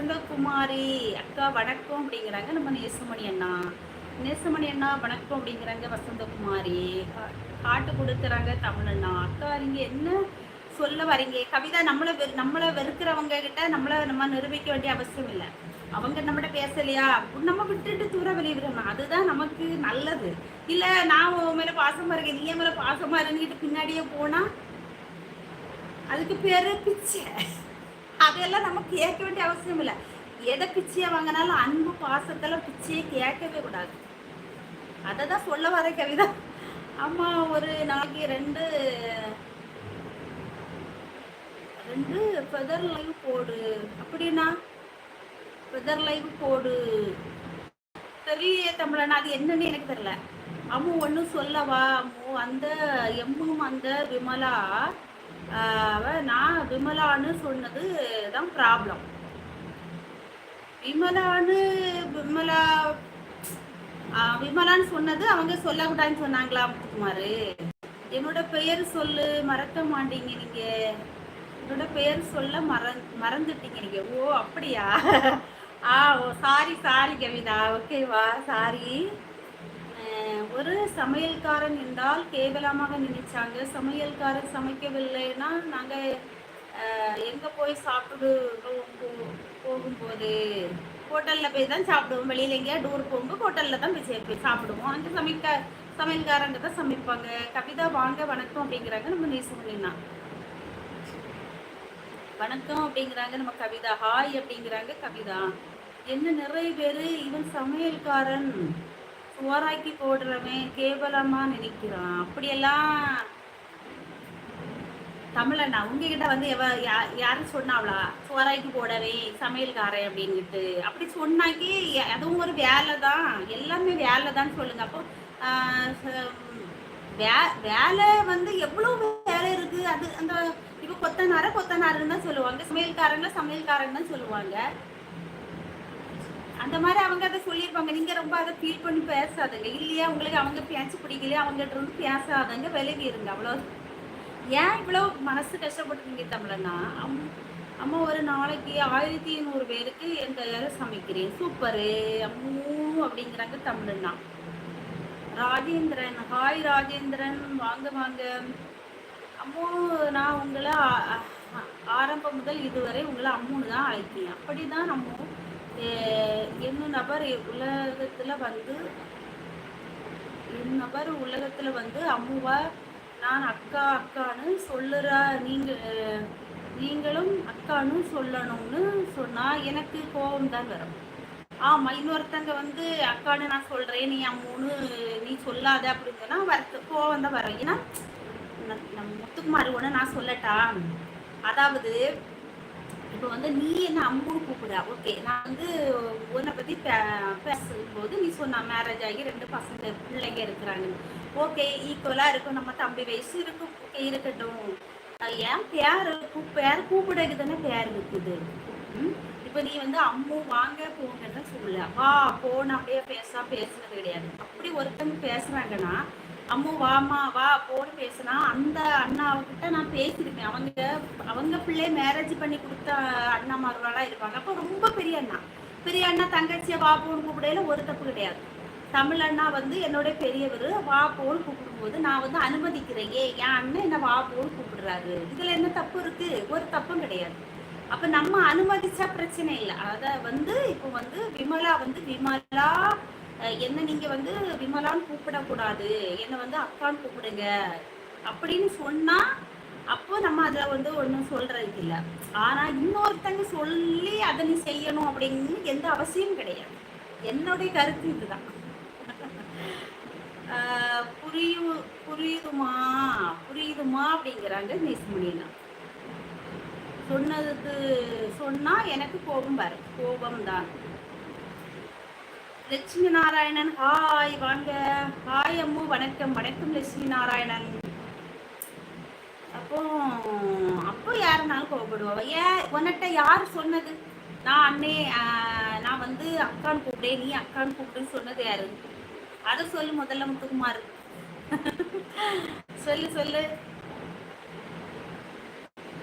வசந்தகுமாரி அக்கா வணக்கம் அப்படிங்கிறாங்க. நம்ம நேசமணி அண்ணா. நேசமணி அண்ணா வணக்கம் அப்படிங்கிறாங்க வசந்தகுமாரி. காட்டு கொடுக்குறாங்க தமிழ் அண்ணா. அக்கா நீங்க என்ன சொல்ல வரீங்க? கவிதா நம்மளை வெறு நம்மளை வெறுக்கிறவங்க கிட்ட நம்மளை நம்ம நிரூபிக்க வேண்டிய அவசியம் இல்லை. அவங்க நம்மகிட்ட பேசலையா? நம்ம விட்டுட்டு தூர வெளியிடுறோம் அதுதான் நமக்கு நல்லது. இல்ல நான் உன் மேல பாசமா இருக்கேன். நீ மேலே மேல பாசமா பின்னாடியே போனா அதுக்கு பேரு பிச்சை. அதெல்லாம் நம்ம கேட்க வேண்டிய அவசியம் இல்லை. எதை பிச்சையை வாங்கினாலும் அன்பு பாசத்தில் பிச்சையை கேட்கவே கூடாது. அதை தான் சொல்ல வர கவிதா. அம்மா ஒரு நாளைக்கு ரெண்டு ரெண்டு ஃபெதர் லைவ் போடு. அப்படின்னா? ஃபெதர் லைவ் போடு. தெரியலையே தமிழனா அது என்னன்னு எனக்கு தெரியல. அம்மு ஒன்றும் சொல்லவா? அம்மு அந்த எம்மும் அந்த விமலா நான் விமலான்னு சொன்னது தான் ப்ராப்ளம் விமலான்னு விமலா ஆஹ் விமலான்னு சொன்னது அவங்க சொல்லக்கூடாதுன்னு சொன்னாங்களா முத்துக்குமாரு? என்னோட பெயர் சொல்லு மறக்க மாட்டீங்க நீங்க. என்னோட பெயர் சொல்ல மற மறந்துட்டீங்க நீங்க. ஓ அப்படியா? ஆ ஓ சாரி சாரி கவிதா. ஓகேவா சாரி ஒரு சமையல்காரன் என்றால் கேவலமாக நினைச்சாங்க. சமையல்காரன் சமைக்கவில்லைன்னா நாங்க எங்கே எங்க போய் சாப்பிடு போகும்போது? ஹோட்டல்ல போய் தான் சாப்பிடுவோம். வெளியில எங்கேயா டூர் போகும்போது ஹோட்டல்ல தான் போய் போய் சாப்பிடுவோம். அந்த சமைக்க சமையல்காரங்க தான் சமைப்பாங்க. கவிதா வாங்க வணக்கம் அப்படிங்கிறாங்க நம்ம நேசமொழினா வணக்கம் அப்படிங்கிறாங்க நம்ம கவிதா. ஹாய் அப்படிங்கிறாங்க கவிதா. என்ன நிறைய பேரு இவன் சமையல்காரன். சோறாக்கி போடுறவன் கேவலமா நினைக்கிறான். அப்படியெல்லாம் தமிழண்ணா உங்ககிட்ட வந்து எவ யாரும் சொன்னாவளா? சோறாக்கி போடவே சமையல்காரன் அப்படின்னுட்டு. அப்படி சொன்னாக்கி அதுவும் ஒரு வேலை தான் எல்லாமே வேலை தான் சொல்லுங்க. அப்போ ஆஹ் வே- வேலை வந்து எவ்வளவு வேலை இருக்கு? அது அந்த இப்போ கொத்தனார கொத்தனாருன்னு தான் சொல்லுவாங்க. சமையல்காரங்க சமையல்காரன் தான் சொல்லுவாங்க. அந்த மாதிரி அவங்க அதை சொல்லியிருப்பாங்க. நீங்க ரொம்ப அதை ஃபீல் பண்ணி பேசாதுங்க. இல்லையா? உங்களுக்கு அவங்க பேச்சு பிடிக்கலையா? அவங்ககிட்ட இருந்து பேசாதங்க. விலகி இருங்க. அவ்வளோ ஏன் இவ்வளோ மனசு கஷ்டப்பட்டுருங்க தமிழன்னா அம் அம்மா ஒரு நாளைக்கு ஆயிரத்தி நூறு பேருக்கு என் கையால் சமைக்கிறேன். சூப்பரு அம்மூ அப்படிங்கிறாங்க தமிழன்னா ராஜேந்திரன். ஹாய் ராஜேந்திரன். வாங்க வாங்க. அம்மோ நான் உங்களை ஆரம்பம் முதல் இதுவரை உங்களை அம்முன்னு தான் அழைக்கிறேன் அப்படிதான் நம்ம நபர் உலகத்துல வந்து என் நபர் உலகத்துல வந்து அம்முவா நான் அக்கா அக்கான்னு சொல்லுற நீங்க நீங்களும் அக்கான்னு சொல்லணும்னு சொன்னா எனக்கு கோபம் தான் வரும். ஆமா இன்னொருத்தங்க வந்து அக்கான்னு நான் சொல்றேன் நீ அம்முன்னு நீ சொல்லாத அப்படின்னு சொன்னா வர கோபம் தான் வரும். ஏன்னா நம்ம முத்துக்குமார் ஒன்று நான் சொல்லட்டா? அதாவது இப்போ வந்து நீ என்ன அம்முன்னு கூப்பிட ஓகே நான் வந்து உன்னை பத்தி பே- பேசும்போது நீ சொன்ன மேரேஜ் ஆகி ரெண்டு பசங்க பிள்ளைங்க இருக்கிறாங்க. ஓகே ஈக்குவலா இருக்கும். நம்ம தம்பி வயசு இருக்கும். ஓகே இருக்கட்டும். ஏன் பேர் பேர் கூப்பிடக்கு தானே பேர் இருக்குது. இப்போ நீ வந்து அம்மு வாங்க போங்கன்னு சொல்லல வா போன அப்படியே பேசா பேசுனது கிடையாது. அப்படி ஒருத்தங்க பேசுறாங்கன்னா அம்மு வாமா வா போன்னு பேசினா அந்த அண்ணாவுக்கிட்ட நான் பேசியிருப்பேன். அவங்க அவங்க பிள்ளைய மேரேஜ் பண்ணி கொடுத்த அண்ணா அண்ணாமார்களாம் இருப்பாங்க. அப்போ ரொம்ப பெரிய அண்ணா. பெரிய அண்ணா தங்கச்சியை வா போன்னு கூப்பிடையில ஒரு தப்பு கிடையாது. தமிழ் அண்ணா வந்து என்னோட பெரியவர். வா போன்னு கூப்பிடும்போது நான் வந்து அனுமதிக்கிறேன். ஏ என் அண்ணன் என்ன வா போன்னு கூப்பிடுறாரு. இதுல என்ன தப்பு இருக்கு? ஒரு தப்பும் கிடையாது. அப்ப நம்ம அனுமதிச்சா பிரச்சனை இல்லை. அதை வந்து இப்போ வந்து விமலா வந்து விமலா என்ன நீங்க வந்து விமலான்னு கூப்பிடக்கூடாது. என்னை வந்து அக்கான்னு கூப்பிடுங்க. அப்படின்னு சொன்னா அப்போ நம்ம அதை வந்து ஒன்றும் சொல்றதுக்கு இல்லை. ஆனா இன்னொருத்தங்க சொல்லி அதை நீ செய்யணும் அப்படின்னு எந்த அவசியம் கிடையாது. என்னுடைய கருத்து இதுதான். புரியு புரியும் புரியுதுமா? புரியுதுமா? அப்படிங்கிறாங்க நேசமணினா சொன்னதுக்கு சொன்னா எனக்கு கோபம் வரும். கோபம் தான் லட்சுமி நாராயணன் ஹாய் வாங்க. ஹாய் அம்மு. வணக்கம். வணக்கம் லட்சுமி நாராயணன் அப்போ அப்போ யாருனாலும் கோபப்படுவா ஏன்? உன்கிட்ட யார் சொன்னது? நான் அண்ணே நான் வந்து அக்கான்னு கூப்பிட்டேன் நீ அக்கான்னு கூப்பிடுன்னு சொன்னது யாரு? அதை சொல்லு முதல்ல முத்துக்குமார். சொல்லு சொல்லு.